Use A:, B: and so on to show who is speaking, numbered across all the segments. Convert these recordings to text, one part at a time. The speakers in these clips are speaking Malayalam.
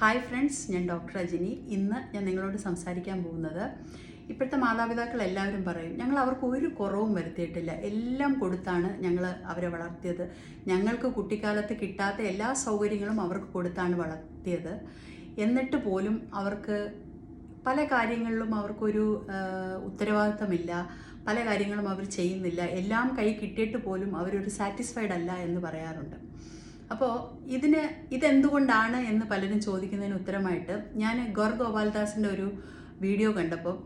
A: ഹായ് ഫ്രണ്ട്സ് ഞാൻ ഡോക്ടർ അജിനി ഇന്ന് ഞാൻ നിങ്ങളോട് സംസാരിക്കാൻ പോകുന്നത് ഇപ്പോഴത്തെ മാതാപിതാക്കൾ എല്ലാവരും പറയും ഞങ്ങൾ അവർക്ക് ഒരു കുറവും വരുത്തിയിട്ടില്ല. എല്ലാം കൊടുത്താണ് ഞങ്ങൾ അവരെ വളർത്തിയത്. ഞങ്ങൾക്ക് കുട്ടിക്കാലത്ത് കിട്ടാത്ത എല്ലാ സൗകര്യങ്ങളും അവർക്ക് കൊടുത്താണ് വളർത്തിയത്. എന്നിട്ട് പോലും അവർക്ക് പല കാര്യങ്ങളിലും അവർക്കൊരു ഉത്തരവാദിത്തമില്ല. പല കാര്യങ്ങളും അവർ ചെയ്യുന്നില്ല. എല്ലാം കൈ കിട്ടിയിട്ട് പോലും അവരൊരു സാറ്റിസ്ഫൈഡ് അല്ല എന്ന് പറയാറുണ്ട്. അപ്പോൾ ഇതിന് ഇതെന്തുകൊണ്ടാണ് എന്ന് പലരും ചോദിക്കുന്നതിന് ഉത്തരമായിട്ട് ഞാൻ ഗൗർ ഗോപാൽദാസിന്റെ ഒരു വീഡിയോ കണ്ടപ്പോൾ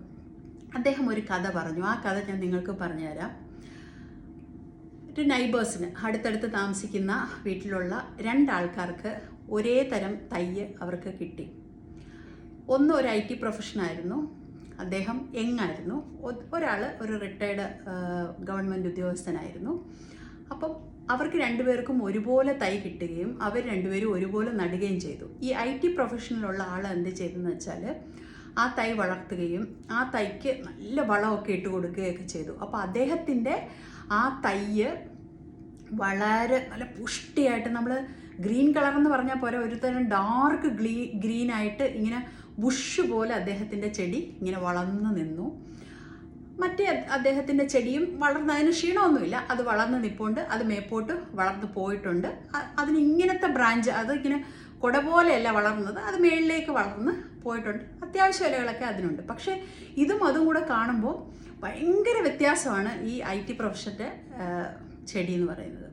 A: അദ്ദേഹം ഒരു കഥ പറഞ്ഞു. ആ കഥ ഞാൻ നിങ്ങൾക്ക് പറഞ്ഞുതരാം. ഒരു നൈബേഴ്സിന് അടുത്തടുത്ത് താമസിക്കുന്ന വീട്ടിലുള്ള രണ്ടാൾക്കാർക്ക് ഒരേ തരം തയ്യ് അവർക്ക് കിട്ടി. ഒന്ന് ഒരു ഐ ടി പ്രൊഫഷനായിരുന്നു അദ്ദേഹം എങ്ങായിരുന്നു ഒരാൾ ഒരു റിട്ടയർഡ് ഗവൺമെന്റ് ഉദ്യോഗസ്ഥനായിരുന്നു. അപ്പം അവർക്ക് രണ്ടുപേർക്കും ഒരുപോലെ തൈ കിട്ടുകയും അവർ രണ്ടുപേരും ഒരുപോലെ നടുകയും ചെയ്തു. ഈ ഐ ടി പ്രൊഫഷനിലുള്ള ആൾ എന്ത് ചെയ്തെന്ന് വെച്ചാൽ ആ തൈ വളർത്തുകയും ആ തൈക്ക് നല്ല വളമൊക്കെ ഇട്ട് കൊടുക്കുകയൊക്കെ ചെയ്തു. അപ്പോൾ അദ്ദേഹത്തിന്റെ ആ തൈയ് വളരെ നല്ല പുഷ്ടിയായിട്ട് നമ്മൾ ഗ്രീൻ കളർ എന്ന് പറഞ്ഞാൽ പോലെ ഒരു തരം ഡാർക്ക് ഗ്രീ ഗ്രീനായിട്ട് ഇങ്ങനെ ബുഷ് പോലെ അദ്ദേഹത്തിന്റെ ചെടി ഇങ്ങനെ വളർന്നു നിന്നു. മറ്റേ അദ്ദേഹത്തിന്റെ ചെടിയും വളർന്നതിന് ക്ഷീണമൊന്നുമില്ല. അത് വളർന്ന് നിൽപ്പുണ്ട് അത് മേപ്പോട്ട് വളർന്നു പോയിട്ടുണ്ട്. അതിന് ഇങ്ങനത്തെ ബ്രാഞ്ച് അത് ഇങ്ങനെ കുട പോലെയല്ല വളർന്നത് അത് മേളിലേക്ക് വളർന്ന് പോയിട്ടുണ്ട്. അത്യാവശ്യ ഇലകളൊക്കെ അതിനുണ്ട്. പക്ഷേ ഇതും അതും കൂടെ കാണുമ്പോൾ ഭയങ്കര വ്യത്യാസമാണ് ഈ ഐ ടി പ്രൊഫഷന്റെ ചെടി എന്ന് പറയുന്നത്.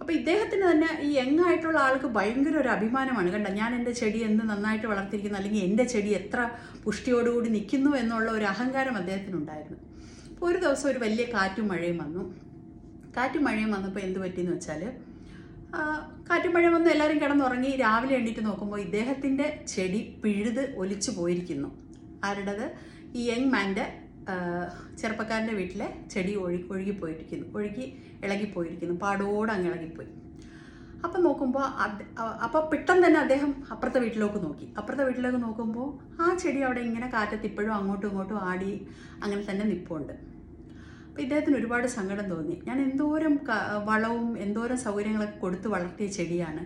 A: അപ്പോൾ ഇദ്ദേഹത്തിന് തന്നെ ഈ യങ്ങായിട്ടുള്ള ആൾക്ക് ഭയങ്കര ഒരു അഭിമാനമാണ്. കണ്ട ഞാൻ എന്റെ ചെടി എന്ത് നന്നായിട്ട് വളർത്തിയിരിക്കുന്നു അല്ലെങ്കിൽ എന്റെ ചെടി എത്ര പുഷ്ടിയോടുകൂടി നിൽക്കുന്നു എന്നുള്ള ഒരു അഹങ്കാരം അദ്ദേഹത്തിനുണ്ടായിരുന്നു. ഒരു ദിവസം ഒരു വലിയ കാറ്റും മഴയും വന്നു. കാറ്റും മഴയും വന്നപ്പോൾ എന്ത് പറ്റിയെന്ന് വെച്ചാൽ കാറ്റും മഴയും വന്ന് എല്ലാവരും കിടന്നുറങ്ങി രാവിലെ എണീറ്റ് നോക്കുമ്പോൾ ഇദ്ദേഹത്തിന്റെ ചെടി പിഴുത് ഒലിച്ചു പോയിരിക്കുന്നു. ആരുടേത്? ഈ യങ് മാന്റെ ചെറുപ്പക്കാരന്റെ വീട്ടിലെ ചെടി ഒഴുകി ഒഴുകിപ്പോയിരിക്കുന്നു ഒഴുകി ഇളകിപ്പോയിരിക്കുന്നു പാടോട് അങ്ങ് ഇളകിപ്പോയി അപ്പം നോക്കുമ്പോൾ അപ്പോൾ പെട്ടെന്ന് തന്നെ അദ്ദേഹം അപ്പുറത്തെ വീട്ടിലേക്ക് നോക്കി. അപ്പുറത്തെ വീട്ടിലേക്ക് നോക്കുമ്പോൾ ആ ചെടി അവിടെ ഇങ്ങനെ കാറ്റത്ത് ഇപ്പോഴും അങ്ങോട്ടും ഇങ്ങോട്ടും ആടി അങ്ങനെ തന്നെ നിൽപ്പുണ്ട് അപ്പോൾ ഇദ്ദേഹത്തിന് ഒരുപാട് സങ്കടം തോന്നി. ഞാൻ എന്തോരം വളവും എന്തോരം സൗകര്യങ്ങളൊക്കെ കൊടുത്ത് വളർത്തിയ ചെടിയാണ്.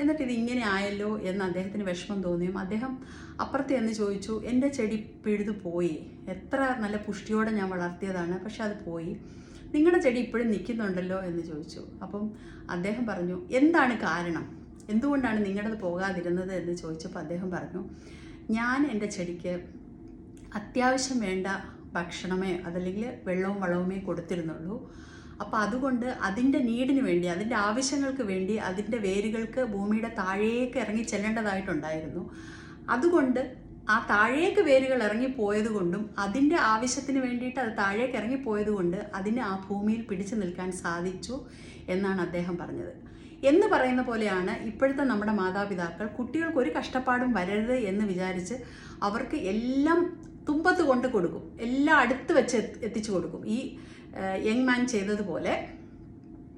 A: എന്നിട്ട് ഇത് ഇങ്ങനെ ആയല്ലോ എന്ന് അദ്ദേഹത്തിന് വിഷമം തോന്നിയും അദ്ദേഹം അപ്പുറത്ത് എന്ന് ചോദിച്ചു എന്റെ ചെടി പിഴുതു പോയി. എത്ര നല്ല പുഷ്ടിയോടെ ഞാൻ വളർത്തിയതാണ് പക്ഷെ അത് പോയി. നിങ്ങളുടെ ചെടി ഇപ്പോഴും നിൽക്കുന്നുണ്ടല്ലോ എന്ന് ചോദിച്ചു. അപ്പം അദ്ദേഹം പറഞ്ഞു എന്താണ് കാരണം? എന്തുകൊണ്ടാണ് നിങ്ങളത് പോകാതിരുന്നത്? എന്ന് ചോദിച്ചപ്പോൾ അദ്ദേഹം പറഞ്ഞു ഞാൻ എന്റെ ചെടിക്ക് അത്യാവശ്യം വേണ്ട ഭക്ഷണമേ അതല്ലെങ്കിൽ വെള്ളവും വളവുമേ കൊടുത്തിരുന്നുള്ളൂ. അപ്പോൾ അതുകൊണ്ട് അതിന്റെ നീഡിന് വേണ്ടി അതിന്റെ ആവശ്യങ്ങൾക്ക് വേണ്ടി അതിന്റെ വേരുകൾക്ക് ഭൂമിയുടെ താഴേക്ക് ഇറങ്ങി ചെല്ലേണ്ടതായിട്ടുണ്ടായിരുന്നു. അതുകൊണ്ട് ആ താഴേക്ക് വേരുകൾ ഇറങ്ങിപ്പോയത് കൊണ്ടും അതിന്റെ ആവശ്യത്തിന് വേണ്ടിയിട്ട് അത് താഴേക്ക് ഇറങ്ങിപ്പോയത് കൊണ്ട് അതിന് ആ ഭൂമിയിൽ പിടിച്ചു നിൽക്കാൻ സാധിച്ചു എന്നാണ് അദ്ദേഹം പറഞ്ഞത്. എന്ന് പറയുന്ന പോലെയാണ് ഇപ്പോഴത്തെ നമ്മുടെ മാതാപിതാക്കൾ കുട്ടികൾക്ക് ഒരു കഷ്ടപ്പാടും വരരുത് എന്ന് വിചാരിച്ച് അവർക്ക് എല്ലാം തുമ്പത്ത് കൊണ്ട് കൊടുക്കും. എല്ലാം അടുത്ത് വെച്ച് എത്തി- എത്തിച്ചു കൊടുക്കും. ഈ യങ് മാൻ ചെയ്തതുപോലെ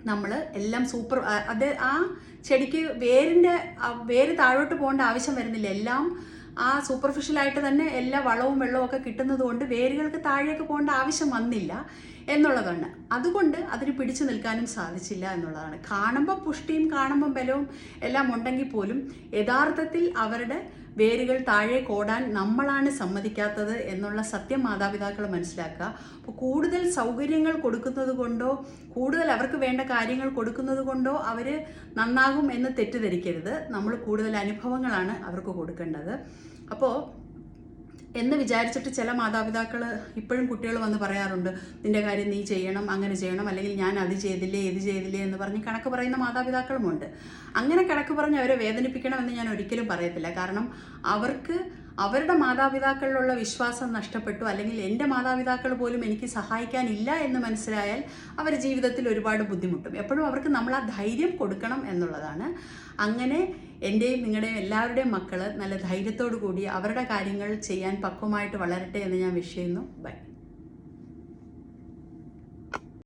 A: നമ്മൾ എല്ലാം സൂപ്പർ അത് ആ ചെടിക്ക് വേരിന്റെ വേര് താഴോട്ട് പോകേണ്ട ആവശ്യം വരുന്നില്ല. എല്ലാം ആ സൂപ്പർഫിഷ്യലായിട്ട് തന്നെ എല്ലാ വളവും വെള്ളവും ഒക്കെ കിട്ടുന്നത് കൊണ്ട് വേരുകൾക്ക് താഴേക്ക് പോകേണ്ട ആവശ്യം വന്നില്ല. എന്നുള്ളതാണ്. അതുകൊണ്ട് അതിന് പിടിച്ചു നിൽക്കാനും സാധിച്ചില്ല എന്നുള്ളതാണ്. കാണുമ്പോൾ പുഷ്ടിയും കാണുമ്പോൾ ബലവും എല്ലാം ഉണ്ടെങ്കിൽ പോലും യഥാർത്ഥത്തിൽ അവരുടെ വേരുകൾ താഴെ കോടാൻ നമ്മളാണ് സമ്മതിക്കാത്തത് എന്നുള്ള സത്യം മാതാപിതാക്കൾ മനസ്സിലാക്കുക. അപ്പോൾ കൂടുതൽ സൗകര്യങ്ങൾ കൊടുക്കുന്നത് കൊണ്ടോ കൂടുതൽ അവർക്ക് വേണ്ട കാര്യങ്ങൾ കൊടുക്കുന്നത് കൊണ്ടോ അവർ നന്നാകും എന്ന് തെറ്റിദ്ധരിക്കരുത്. നമ്മൾ കൂടുതൽ അനുഭവങ്ങളാണ് അവർക്ക് കൊടുക്കേണ്ടത്. അപ്പോൾ എന്ന് വിചാരിച്ചിട്ട് ചില മാതാപിതാക്കൾ ഇപ്പോഴും കുട്ടികൾ വന്ന് പറയാറുണ്ട് നിന്റെ കാര്യം നീ ചെയ്യണം അങ്ങനെ ചെയ്യണം അല്ലെങ്കിൽ ഞാൻ അത് ചെയ്തില്ലേ ഇത് ചെയ്തില്ലേ എന്ന് പറഞ്ഞ് കണക്ക് പറയുന്ന മാതാപിതാക്കളുമുണ്ട്. അങ്ങനെ കണക്ക് പറഞ്ഞ് അവരെ വേദനിപ്പിക്കണമെന്ന് ഞാൻ ഒരിക്കലും പറയത്തില്ല. കാരണം അവർക്ക് അവരുടെ മാതാപിതാക്കളിലുള്ള വിശ്വാസം നഷ്ടപ്പെട്ടു അല്ലെങ്കിൽ എന്റെ മാതാപിതാക്കൾ പോലും എനിക്ക് സഹായിക്കാനില്ല എന്ന് മനസ്സിലായാൽ അവർ ജീവിതത്തിൽ ഒരുപാട് ബുദ്ധിമുട്ടും. എപ്പോഴും അവർക്ക് നമ്മൾ ആ ധൈര്യം കൊടുക്കണം എന്നുള്ളതാണ്. അങ്ങനെ എന്റെയും നിങ്ങളുടെയും എല്ലാവരുടെയും മക്കൾ നല്ല ധൈര്യത്തോടു കൂടി അവരുടെ കാര്യങ്ങൾ ചെയ്യാൻ പക്വമായിട്ട് വളരട്ടെ എന്ന് ഞാൻ വിഷയുന്നു. ബൈ.